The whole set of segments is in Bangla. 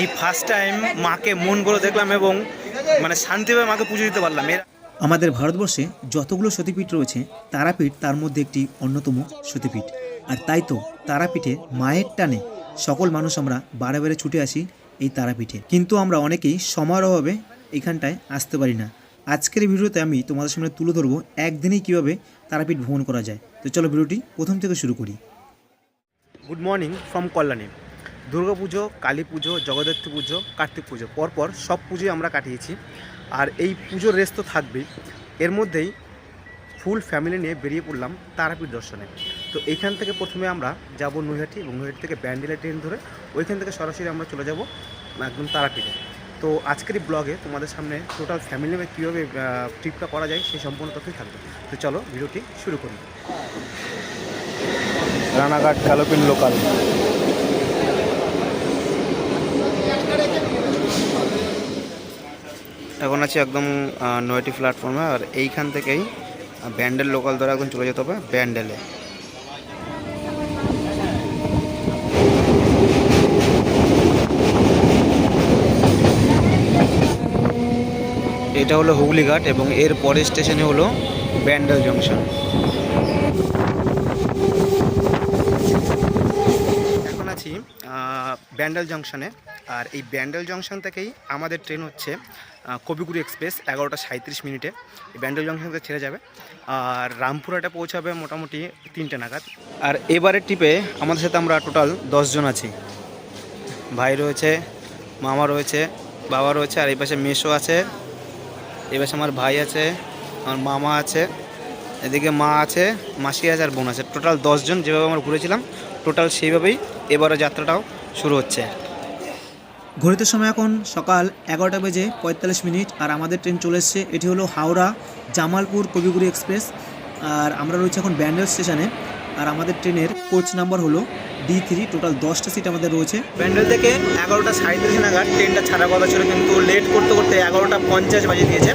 এই ফার্স্ট টাইম মাকে মন করে দেখলাম এবং মানে শান্তিভাবে মাকে পুজো দিতে পারলাম। এর আমাদের ভারতবর্ষে যতগুলো সতীপীঠ রয়েছে তারাপীঠ তার মধ্যে একটি অন্যতম সতীপীঠ। আর তাই তো তারাপীঠে মায়ের টানে সকল মানুষ আমরা বারে বারে ছুটে আসি এই তারাপীঠে। কিন্তু আমরা অনেকেই সময়ের অভাবে এখানটায় আসতে পারি না। আজকের ভিডিওতে আমি তোমাদের সামনে তুলে ধরবো একদিনেই কীভাবে তারাপীঠ ভ্রমণ করা যায়। তো চলো ভিডিওটি প্রথম থেকে শুরু করি। Good morning from Kalyani Durga Puja, Kali Puja, Jagaddhatri পুজো, কার্তিক পুজো, পরপর সব পুজোই আমরা কাটিয়েছি। আর এই পুজোর রেস তো থাকবেই। এর মধ্যেই ফুল ফ্যামিলি নিয়ে বেরিয়ে পড়লাম তারাপীঠ দর্শনে। তো এইখান থেকে প্রথমে আমরা যাব নৈহাটি এবং নৈহাটি থেকে ব্যান্ডেলা ট্রেন ধরে ওইখান থেকে সরাসরি আমরা চলে যাব, একদম তারাপীঠে। তো আজকের এই ব্লগে তোমাদের সামনে টোটাল ফ্যামিলি নিয়ে কীভাবে ট্রিপটা করা যায় সেই সম্পূর্ণ তথ্যই থাকবে। তো চলো ভিডিওটি শুরু করি। রানাঘাট, কালোপিন লোকাল এখন আছি একদম নয়টি প্ল্যাটফর্মে আর এইখান থেকেই ব্যান্ডেল লোকাল ধরে এখন চলে যেতে হবে ব্যান্ডেলে। এটা হলো হুগলিঘাট এবং এর পরের স্টেশনে হলো ব্যান্ডেল জংশন এখন আছি ব্যান্ডেল জংশনে আর এই ব্যান্ডেল জংশন থেকেই আমাদের ট্রেন হচ্ছে কবিগুরু এক্সপ্রেস এগারোটা সাঁত্রিশ মিনিটে। এই ব্যান্ডেল জংশন থেকে ছেড়ে যাবে। আর রামপুরহাটে পৌঁছাবে মোটামুটি তিনটে নাগাদ। আর এবারের ট্রিপে আমাদের সাথে আমরা টোটাল দশজন আছি। ভাই রয়েছে, মামা রয়েছে, বাবা রয়েছে, আর এই পাশে মেসো আছে, এই পাশে আমার ভাই আছে, আমার মামা আছে, এদিকে মা আছে, মাসি আছে, আর বোন আছে। টোটাল দশজন যেভাবে আমরা ঘুরেছিলাম, টোটাল সেইভাবেই এবারও যাত্রাটাও শুরু হচ্ছে। ঘড়িতে সময় এখন সকাল এগারোটা বেজে পঁয়তাল্লিশ মিনিট, আর আমাদের ট্রেন চলে এসছে। এটি হলো হাওড়া জামালপুর কবিগুড়ি এক্সপ্রেস। আর আমরা রয়েছে এখন ব্যান্ডেল স্টেশনে। আর আমাদের ট্রেনের কোচ নাম্বার হলো ডি থ্রি টোটাল দশটা সিট আমাদের রয়েছে। ব্যান্ডেল থেকে এগারোটা সাঁত্রিশ নাগাদ ট্রেনটা ছাড়া কথা ছিল, কিন্তু লেট করতে করতে এগারোটা পঞ্চাশ বাজে দিয়েছে।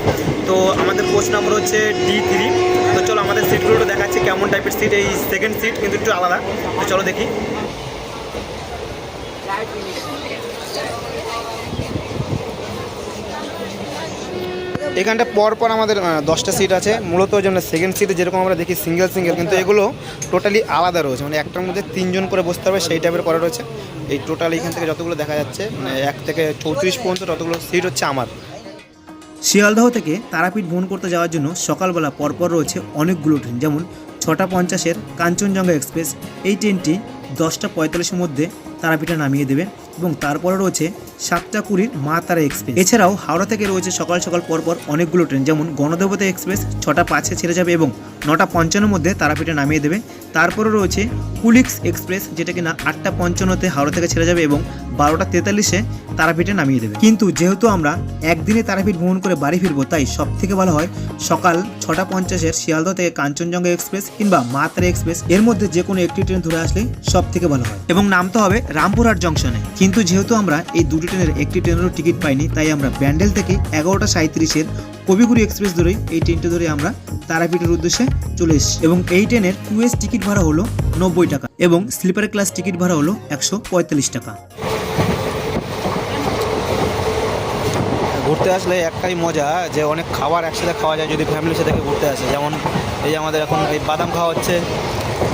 তো আমাদের কোচ নাম্বার হচ্ছে ডি থ্রি তো চলো আমাদের সিটগুলো দেখাচ্ছি, কেমন টাইপের সিট এই সেকেন্ড সিট কিন্তু একটু আলাদা। তো চলো দেখি। এখানটা পর পর আমাদের দশটা সিট আছে। মূলত ওই জন্য সেকেন্ড সিটে যেরকম আমরা দেখি সিঙ্গেল সিঙ্গেল কিন্তু এগুলো টোটালি আলাদা রয়েছে। মানে একটার মধ্যে তিনজন করে বসতে হবে সেই টাইপের করা রয়েছে। এই টোটাল এখান থেকে যতগুলো দেখা যাচ্ছে মানে এক থেকে চৌত্রিশ পর্যন্ত ততগুলো সিট হচ্ছে আমার। শিয়ালদহ থেকে তারাপীঠ ভ্রমণ করতে যাওয়ার জন্য সকালবেলা পরপর রয়েছে অনেকগুলো ট্রেন যেমন ছটা পঞ্চাশের কাঞ্চনজঙ্ঘা এক্সপ্রেস, এই ট্রেনটি দশটা পঁয়তাল্লিশের মধ্যে তারাপীঠে নামিয়ে দেবে এবং তারপরে রয়েছে সাতটা কুড়ির মা তারা এক্সপ্রেস। এছাড়াও হাওড়া থেকে রয়েছে সকাল সকাল পরপর অনেকগুলো ট্রেন, যেমন গণদেবতা এক্সপ্রেস ছটা পাঁচে ছেড়ে যাবে এবং নটা পঞ্চান্নর মধ্যে তারাপীঠে নামিয়ে দেবে। তারপরে রয়েছে কুলিক্স এক্সপ্রেস, যেটা কিনা আটটা পঞ্চান্নতে হাওড়া থেকে ছেড়ে যাবে এবং বারোটা তেতাল্লিশে তারাপীঠে নামিয়ে দেবে। কিন্তু যেহেতু আমরা একদিনে তারাপীঠ ভ্রমণ করে বাড়ি ফিরবো, তাই সব থেকে ভালো হয় সকাল ছটা পঞ্চাশের শিয়ালদহ থেকে কাঞ্চনজঙ্ঘা এক্সপ্রেস কিংবা মা তারা এক্সপ্রেস। এর মধ্যে যে কোনো একটি ট্রেন ধরে আসলেই সব থেকে ভালো হয়। এবং নামতে হবে রামপুরহাট জংশনে। কিন্তু যেহেতু আমরা এই দুটি ট্রেনের একটি ট্রেনেরও টিকিট পাইনি, তাই আমরা ব্যান্ডেল থেকে এগারোটা সাঁত্রিশের কবিগুড়ি এক্সপ্রেস ধরেই এই ট্রেনটি ধরে আমরা তারাপীঠের উদ্দেশ্যে চলে এসেছি। এবং এই ট্রেনের এস টিকিট ভাড়া হলো নব্বই টাকা এবং স্লিপার ক্লাস টিকিট ভাড়া হলো একশো পঁয়তাল্লিশ টাকা। ঘুরতে আসলে একটাই মজা যে অনেক খাবার একসাথে খাওয়া যায় যদি ফ্যামিলির সাথে ঘুরতে আসে। যেমন এই আমাদের এখন এই বাদাম খাওয়া হচ্ছে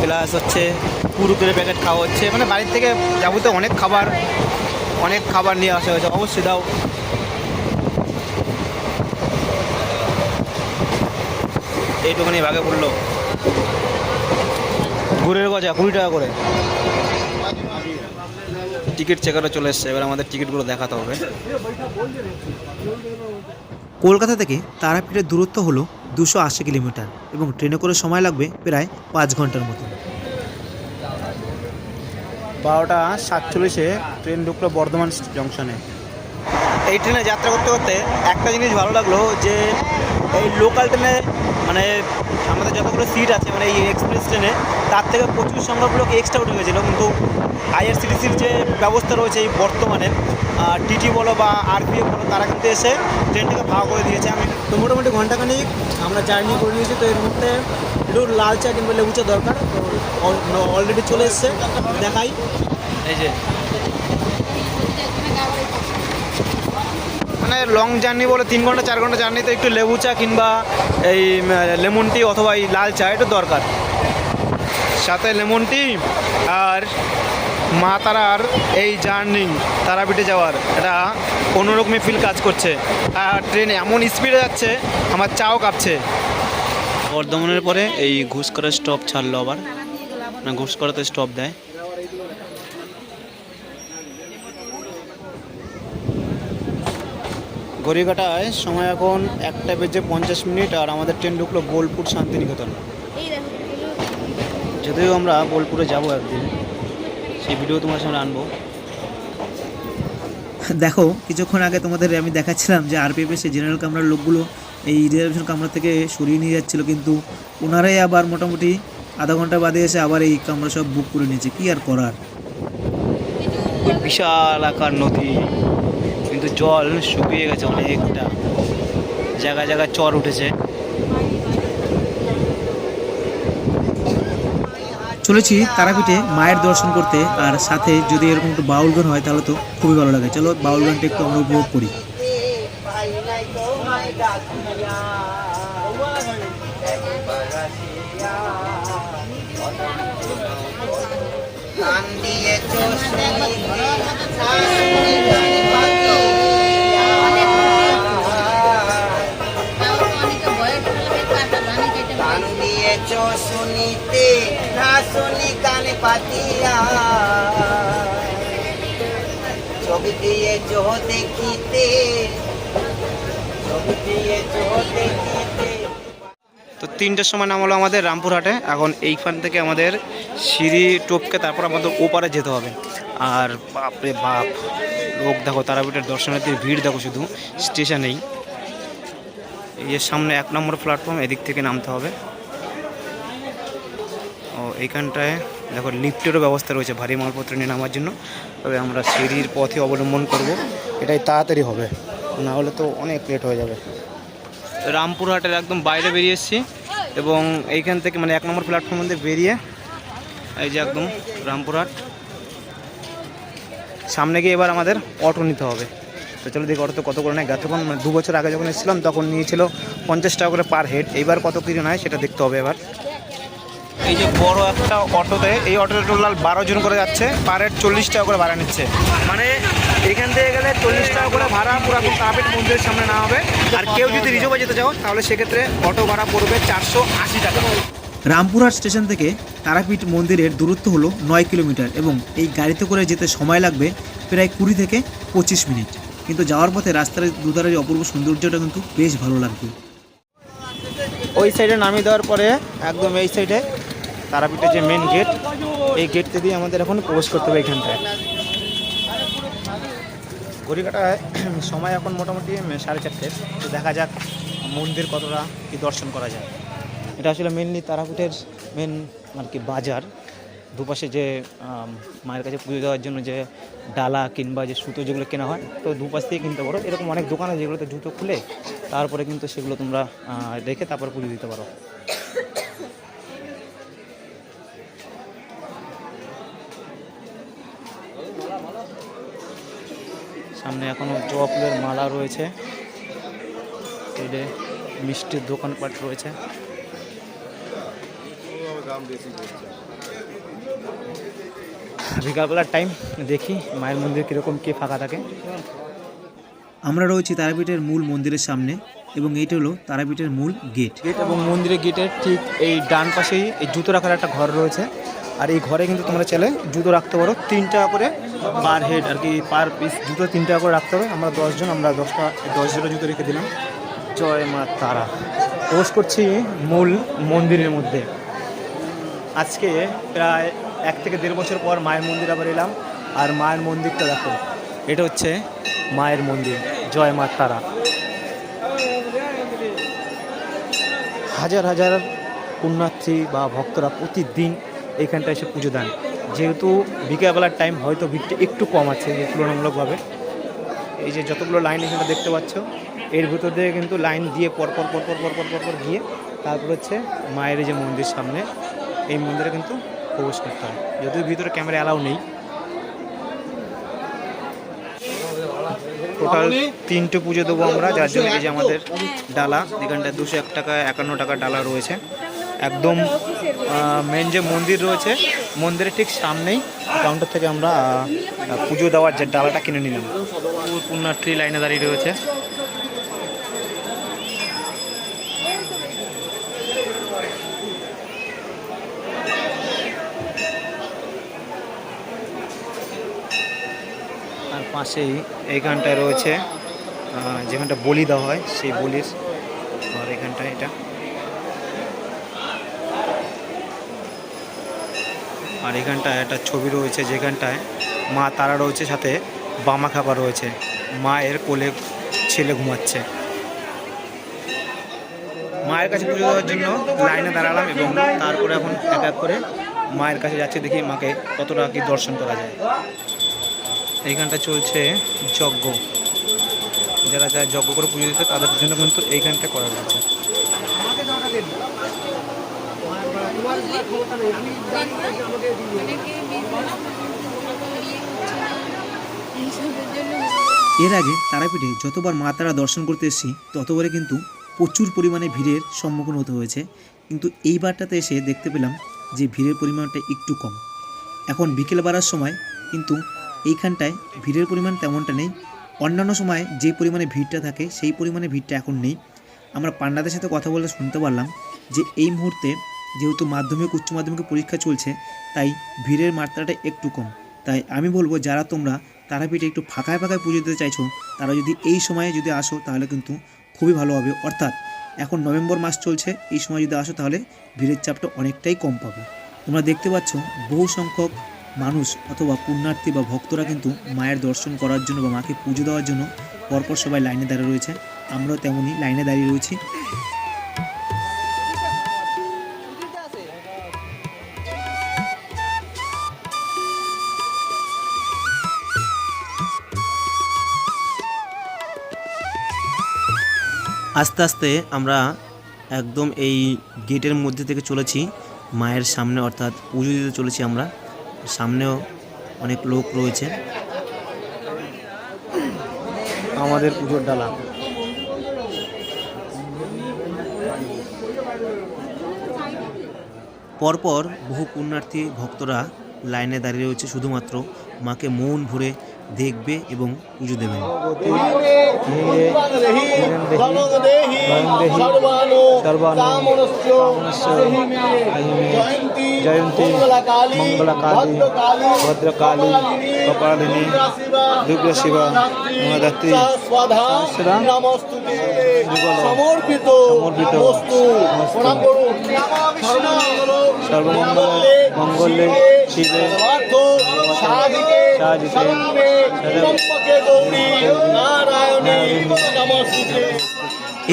প্লাস হচ্ছে কুরুকুরে প্যাকেট খাওয়া হচ্ছে। মানে বাড়ির থেকে যাবতীয় অনেক খাবার অনেক খাবার নিয়ে আসা হয়েছে। অবশ্যই দাও। এইটুকুনি ভাগে পড়ল গুড়ের গজা, কুড়ি টাকা করে। টিকিট চেকারও চলে এসছে। এবার আমাদের টিকিটগুলো দেখাতে হবে। কলকাতা থেকে তারাপীঠের দূরত্ব হলো দুশো আশি কিলোমিটার এবং ট্রেনে করে সময় লাগবে প্রায় পাঁচ ঘণ্টার মতো। বারোটা সাতচল্লিশে ট্রেন ঢুকলো বর্ধমান জংশনে। এই ট্রেনে যাত্রা করতে করতে একটা জিনিস ভালো লাগল যে এই লোকাল ট্রেনে মানে আমাদের যতগুলো সিট আছে মানে এই এক্সপ্রেস ট্রেনে, তার থেকে প্রচুর সংখ্যক লোক এক্সট্রা উঠে গেছিল কিন্তু আইআরসিটিসির যে ব্যবস্থা রয়েছে এই বর্তমানে টিটি বলো বা আরপিএফ বলো, তারা কিন্তু এসে ট্রেনটাকে ভাড়া করে দিয়েছে। আমি তো মোটামুটি ঘন্টাখানিক আমরা জার্নি করে নিয়েছি, তো এর মধ্যে একটু লাল চা কিংবা লেবু চা দরকার। তো অলরেডি চলে এসছে, দেখাই। এই যে মানে লং জার্নি বলে, তিন ঘণ্টা, চার ঘণ্টা জার্নিতে একটু লেবু চা কিংবা এই লেমন টি অথবা এই লাল চা এটা দরকার। সাথে লেমন টি আর মা তারার এই জার্নি, তারাপীঠে যাওয়ার। এটা অন্যরকমই ফিল কাজ করছে। আর ট্রেন এমন স্পিডে যাচ্ছে, আমার চাও কাঁপছে। বর্ধমানের পরে এই ঘুষ ঘুষকরা স্টপ ছাড়লো আবার। না ঘুষকরাতে স্টপ দেয়। গড়িঘাটায় সময় এখন একটা বেজে পঞ্চাশ মিনিট আর আমাদের ট্রেন ঢুকলো বোলপুর শান্তিনিকেতন। এই দেখো এগুলো যদিও আমরা বোলপুরে যাব একদিন সেই ভিডিও তোমার সামনে আনব। দেখো কিছুক্ষণ আগে তোমাদের আমি দেখাচ্ছিলাম যে আরপিএফ এর সেই জেনারেল কামরার লোকগুলো এই রিজার্ভেশন কামরা থেকে সরিয়ে নিয়ে যাচ্ছিল কিন্তু ওনারাই আবার মোটামুটি আধা ঘণ্টা বাদে এসে আবার এই কামরা সব বুক করে নিয়েছে। কি আর করার? বিশাল আকার নদী। কিন্তু জল শুকিয়ে গেছে অনেকটা। জায়গায় জায়গায় চর উঠেছে। চলেছি তারাপীঠে মায়ের দর্শন করতে। আর সাথে যদি এরকম একটু বাউল গান হয় তাহলে তো খুবই ভালো লাগে। চলো বাউল গানটা একটু আমরা উপভোগ করি। না শুনি পাতিয়া। ছবি দিয়েছ দেখিতে ছবি দিয়েছ দেখিতে। তো তিনটের সময় নাম হলো আমাদের রামপুরহাটে। এখন এইখান থেকে আমাদের সিঁড়ি টপকে তারপর আমাদের ওপারে যেতে হবে। আর বাপরে বাপ, লোক দেখো, তারাপীঠের দর্শনার্থীর ভিড় দেখো শুধু, স্টেশনেই। এই সামনে এক নম্বর প্ল্যাটফর্ম এদিক থেকে নামতে হবে। এইখানটায় দেখো লিফটেরও ব্যবস্থা রয়েছে ভারী মালপত্র নিয়ে নামার জন্য। তবে আমরা সিঁড়ির পথে অবলম্বন করব। এটাই তাড়াতাড়ি হবে। না হলে তো অনেক লেট হয়ে যাবে। রামপুরহাটের একদম বাইরে বেরিয়ে এসেছি এবং এইখান থেকে মানে এক নম্বর প্ল্যাটফর্ম মধ্যে বেরিয়ে এই যে একদম রামপুরহাট। সামনে গিয়ে এবার আমাদের অটো নিতে হবে। তো চলো দেখি অটোতে কত করে নেয়। গতক্ষণ মানে দু বছর আগে যখন এসেছিলাম তখন নিয়েছিল পঞ্চাশ টাকা করে পার হেড এইবার কত কিছু নেয় সেটা দেখতে হবে এবার। এই যে বড় একটা অটোতে এই অটোতে টোটাল বারো জন করে যাচ্ছে পার হেড চল্লিশ টাকা করে ভাড়া নিচ্ছে। মানে এখান থেকে গেলে চল্লিশ টাকা করে ভাড়া পুরো তারাপীঠ মন্দিরের সামনে নেওয়া হবে। আর কেউ যদি রিজার্ভে যেতে চাও তাহলে সেক্ষেত্রে অটো ভাড়া পড়বে চারশো আশি টাকা। রামপুরহাট স্টেশন থেকে তারাপীঠ মন্দিরের দূরত্ব হলো নয় কিলোমিটার এবং এই গাড়িতে করে যেতে সময় লাগবে প্রায় কুড়ি থেকে পঁচিশ মিনিট। কিন্তু যাওয়ার পথে রাস্তার দুধারে যে অপূর্ব সৌন্দর্যটা কিন্তু বেশ ভালো লাগবে। ওই সাইডে নামিয়ে দেওয়ার পরে একদম এই সাইডে তারাপীঠের যে মেন গেট এই গেট দিয়ে আমাদের এখন প্রবেশ করতে হবে এখানটায়। ঘড়িকাটায় সময় এখন মোটামুটি সাড়ে চারটে। তো দেখা যাক মন্দির কতটা কি দর্শন করা যায়। এটা আসলে মেনলি তারাপীঠের মেন আর কি বাজার। দুপাশে যে মায়ের কাছে পুজো দেওয়ার জন্য যে ডালা কিংবা যে সুতো যেগুলো কেনা হয়, তো দুপাশ থেকে কিনতে পারো। এরকম অনেক দোকান আছে যেগুলোতে জুতো খুলে তারপরে কিন্তু সেগুলো তোমরা রেখে তারপর পুজো দিতে পারো। সামনে এখনও জবা ফুলের মালা রয়েছে। মিষ্টির দোকানপাট রয়েছে। বিকালবেলার টাইম দেখি মায়ের মন্দির কীরকম কে ফাঁকা থাকে। আমরা রয়েছি তারাপীঠের মূল মন্দিরের সামনে এবং এইটা হলো তারাপীঠের মূল গেট গেট এবং মন্দিরের গেটের ঠিক এই ডান পাশেই এই জুতো রাখার একটা ঘর রয়েছে। আর এই ঘরে কিন্তু তোমরা চাইলে জুতো রাখতে পারো। তিন টাকা করে পার হেড আর কি পার পিস জুতো তিন টাকা করে রাখতে হবে। আমরা দশজন আমরা দশটা দশ জোড়া জুতো রেখে দিলাম। জয় মা তারা। প্রবেশ করছি মূল মন্দিরের মধ্যে। আজকে প্রায় এক থেকে দেড় বছর পর মায়ের মন্দির আবার এলাম। আর মায়ের মন্দিরটা দেখো, এটা হচ্ছে মায়ের মন্দির। জয় মা তারা। হাজার হাজার পুণ্যার্থী বা ভক্তরা প্রতিদিন এইখানটা এসে পুজো দেন। যেহেতু বিকেলবেলার টাইম হয়তো ভিড়টা একটু কম আছে তুলনামূলকভাবে। এই যে যতগুলো লাইন এখানে দেখতে পাচ্ছ এর ভিতর দিয়ে কিন্তু লাইন দিয়ে পরপর পরপর পরপর পরপর গিয়ে তারপর হচ্ছে মায়ের যে মন্দির সামনে এই মন্দিরে কিন্তু প্রবেশ করতে হয়। যদিও ভিতরে ক্যামেরা অ্যালাউ নেই। টোটাল তিনটে পুজো দেবো আমরা যার জন্য এই যে আমাদের ডালা এখানটায় দুশো এক টাকা একান্ন টাকা ডালা রয়েছে। একদম মেন যে মন্দির রয়েছে মন্দিরের ঠিক সামনেই কাউন্টার থেকে আমরা পুজো দেওয়ার যে ডালাটা কিনে নিলাম। পুণ্যার্থী লাইনে দাঁড়িয়ে রয়েছে। আর পাশেই এইখানটায় রয়েছে যেখানটা বলি দেওয়া হয় সেই বলির আর এখানটায় এটা। আর এখানটায় একটা ছবি রয়েছে যেখানটায় মা তারা রয়েছে সাথে, বামা খাবার রয়েছে। মায়ের কোলে ছেলে ঘুমাচ্ছে। মায়ের কাছে পুজো দেওয়ার জন্য লাইনে দাঁড়ালাম এবং তারপরে এখন এক এক করে মায়ের কাছে যাচ্ছে দেখি মাকে কতটা কি দর্শন করা যায়। এইখানটা চলছে যজ্ঞ। যারা যারা যজ্ঞ করে পুজো দিতে তাদের জন্য কিন্তু এইখানটা করা রয়েছে অনেকে এইসবের জন্য এর আগে তারাপীঠে যতবার মা তারা দর্শন করতে এসেছি ততবারে কিন্তু প্রচুর পরিমাণে ভিড়ের সম্মুখীন হতে হয়েছে। কিন্তু এইবারটাতে এসে দেখতে পেলাম যে ভিড়ের পরিমাণটা একটু কম। এখন বিকেল বাড়ার সময় কিন্তু এইখানটায় ভিড়ের পরিমাণ তেমনটা নেই। অন্যান্য সময় যে পরিমাণে ভিড়টা থাকে সেই পরিমাণে ভিড়টা এখন নেই। আমরা পান্ডাদের সাথে কথা বলে শুনতে পারলাম যে এই মুহূর্তে যেহেতু মাধ্যমিক, উচ্চ মাধ্যমিক পরীক্ষা চলছে, তাই ভিড়ের মাত্রাটা একটু কম। তাই আমি বলব, যারা তোমরা তারাপীঠে একটু ফাঁকায় ফাঁকায় পুজো দিতে চাইছো, তারা যদি এই সময়ে যদি আসো, তাহলে কিন্তু খুবই ভালো হবে। অর্থাৎ এখন নভেম্বর মাস চলছে, এই সময় যদি আসো, তাহলে ভিড়ের চাপটা অনেকটাই কম পাবে। তোমরা দেখতে পাচ্ছ, বহু সংখ্যক মানুষ অথবা পুণ্যার্থী বা ভক্তরা কিন্তু মায়ের দর্শন করার জন্য বা মাকে পুজো দেওয়ার জন্য পরপর সবাই লাইনে দাঁড়িয়ে রয়েছে। আমরাও তেমনই লাইনে দাঁড়িয়ে রয়েছি। আস্তে আস্তে আমরা একদম এই গেটের মধ্যে থেকে চলেছি। মায়ের সামনে অর্থাৎ পুজো দিতে চলেছি আমরা। সামনেও অনেক লোক রয়েছে। আমাদের পুজোর ডালা। পরপর বহু পুণ্যার্থী ভক্তরা লাইনে দাঁড়িয়ে রয়েছে। শুধুমাত্র মাকে মন ভরে দেখবে এবং পুজো দেবেন জয়ন্তী মঙ্গলা কালী ভদ্রকালী কপালিনী দুর্গা শিবা যুগল সমর্পিত সর্বমঙ্গল মঙ্গলে শিবে শরণ্যে নারায়ণী নমস্তুতে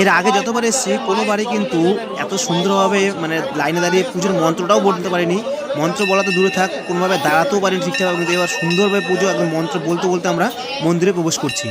এর আগে যতবার এসছি, কোনোবারই কিন্তু এত সুন্দরভাবে মানে লাইনে দাঁড়িয়ে পুজোর মন্ত্রটাও বলতে পারিনি। মন্ত্র বলা তো দূরে থাক, কোনোভাবে দাঁড়াতেও পারিনি ঠিকঠাকভাবে কিন্তু এবার সুন্দরভাবে পুজো, একদম মন্ত্র বলতে বলতে আমরা মন্দিরে প্রবেশ করছি।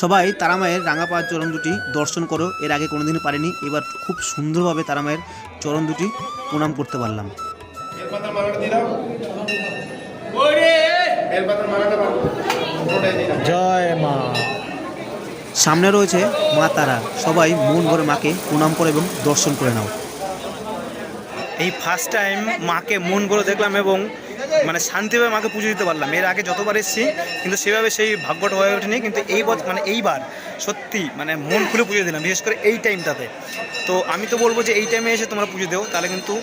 সবাই তারামায়ের রাঙা পাওয়ার চরণ দুটি দর্শন করো। এর আগে কোনোদিনও পারিনি। এবার খুব সুন্দরভাবে তারামায়ের চরণ দুটি প্রণাম করতে পারলাম। জয় মা। সামনে রয়েছে মা তারা। সবাই মন ভরে মাকে প্রণাম করে এবং দর্শন করে নাও। এই ফার্স্ট টাইম মাকে মন করে দেখলাম এবং মানে শান্তিভাবে মাকে পুজো দিতে পারলাম। এর আগে যতবার এসেছি, কিন্তু সেভাবে সেই ভাগ্যটা হয়ে ওঠেনি। কিন্তু এই বছর মানে এইবার সত্যি মানে মন খুলে পুজো দিলাম, বিশেষ করে এই টাইমটাতে তো আমি তো বলব যে এই টাইমে এসে তোমরা পুজো দেও, তাহলে কিন্তু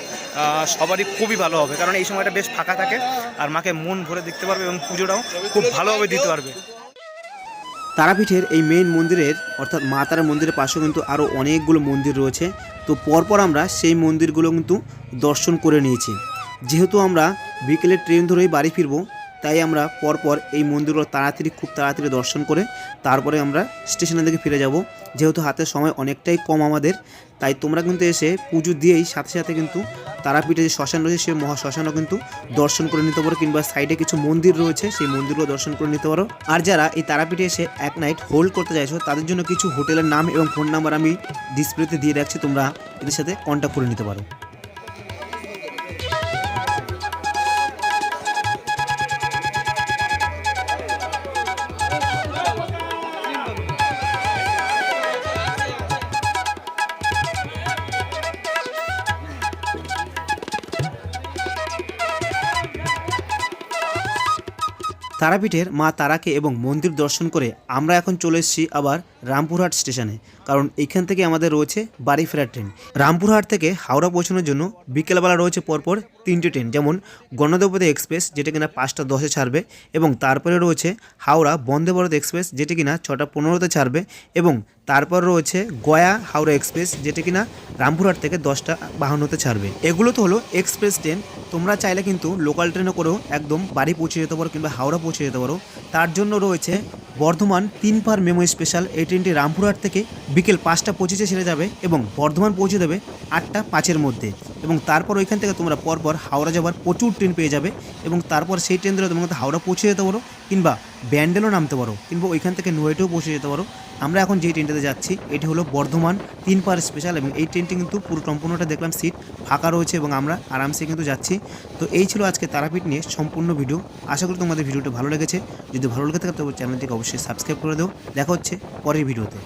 সবারই খুবই ভালো হবে। কারণ এই সময়টা বেশ ফাঁকা থাকে, আর মাকে মন ভরে দেখতে পারবে এবং পুজোটাও খুব ভালোভাবে দিতে পারবে। তারাপীঠের এই মেইন মন্দিরের, অর্থাৎ মা তারা মন্দিরের পাশেও কিন্তু আরও অনেকগুলো মন্দির রয়েছে। তো পরপর আমরা সেই মন্দিরগুলো কিন্তু দর্শন করে নিয়েছি। যেহেতু আমরা বিকেলে ট্রেন ধরেই বাড়ি ফিরবো, তাই আমরা পরপর এই মন্দিরগুলো তাড়াতাড়ি, খুব তাড়াতাড়ি দর্শন করে তারপরে আমরা স্টেশনের দিকে ফিরে যাব। যেহেতু হাতে সময় অনেকটাই কম আমাদের, তাই তোমরা কিন্তু এসে পুজো দিয়েই সাথে সাথে কিন্তু তারাপীঠে যে শ্মশান রয়েছে, সেই মহা শ্মশানও কিন্তু দর্শন করে নিতে পারো, কিংবা সাইডে কিছু মন্দির রয়েছে, সেই মন্দিরগুলো দর্শন করে নিতে পারো। আর যারা এই তারাপীঠে এসে এক নাইট হোল্ড করতে চাইছো, তাদের জন্য কিছু হোটেলের নাম এবং ফোন নাম্বার আমি ডিসপ্লেতে দিয়ে রাখছি, তোমরা এদের সাথে কন্ট্যাক্ট করে নিতে পারো। তারাপীঠের মা তারাকে এবং মন্দির দর্শন করে আমরা এখন চলে এসেছি আবার রামপুরহাট স্টেশনে, কারণ এখান থেকে আমাদের রয়েছে বাড়ি ফেরার ট্রেন। রামপুরহাট থেকে হাওড়া পৌঁছানোর জন্য বিকেলবেলা রয়েছে পরপর তিনটে ট্রেন, যেমন গণদেবতী এক্সপ্রেস, যেটা কিনা পাঁচটা দশে ছাড়বে, এবং তারপরে রয়েছে হাওড়া বন্দে ভারত এক্সপ্রেস, যেটি কিনা ছটা পনেরোতে ছাড়বে, এবং তারপর রয়েছে গয়া হাওড়া এক্সপ্রেস, যেটি কিনা রামপুরহাট থেকে দশটা বাহান্নতে ছাড়বে। এগুলো তো হলো এক্সপ্রেস ট্রেন, তোমরা চাইলে কিন্তু লোকাল ট্রেনে করেও একদম বাড়ি পৌঁছে যেতে পারো, কিংবা হাওড়া পৌঁছে যেতে পারো। তার জন্য রয়েছে বর্ধমান তিন পার মেমো স্পেশাল এই ট্রেনটি রামপুরহাট থেকে বিকেল পাঁচটা পঁচিশে ছেড়ে যাবে এবং বর্ধমান পৌঁছে দেবে আটটা পাঁচের মধ্যে। এবং তারপর ওইখান থেকে তোমরা পরপর হাওড়া যাবার প্রচুর ট্রেন পেয়ে যাবে এবং তারপর সেই ট্রেন ধরে তোমাকে হাওড়া পৌঁছে যেতে পারো কিংবা ব্যান্ডেলও নামতে পারো কিংবা ওইখান থেকে নোয়েটেও পৌঁছে যেতে পারো। আমরা এখন যেই ট্রেনটাতে যাচ্ছি, এটি হলো বর্ধমান তিন পার স্পেশাল এবং এই ট্রেনটি কিন্তু পুরো সম্পূর্ণটা দেখলাম সিট ফাঁকা রয়েছে এবং আমরা আরামসে কিন্তু যাচ্ছি। তো এই ছিল আজকে তারাপীঠ নিয়ে সম্পূর্ণ ভিডিও আশা করি তোমাদের ভিডিওটা ভালো লেগেছে। যদি ভালো লেগে থাকে তবে চ্যানেলটিকে অবশ্যই সাবস্ক্রাইব করে দেবো দেখা হচ্ছে পরের ভিডিওতে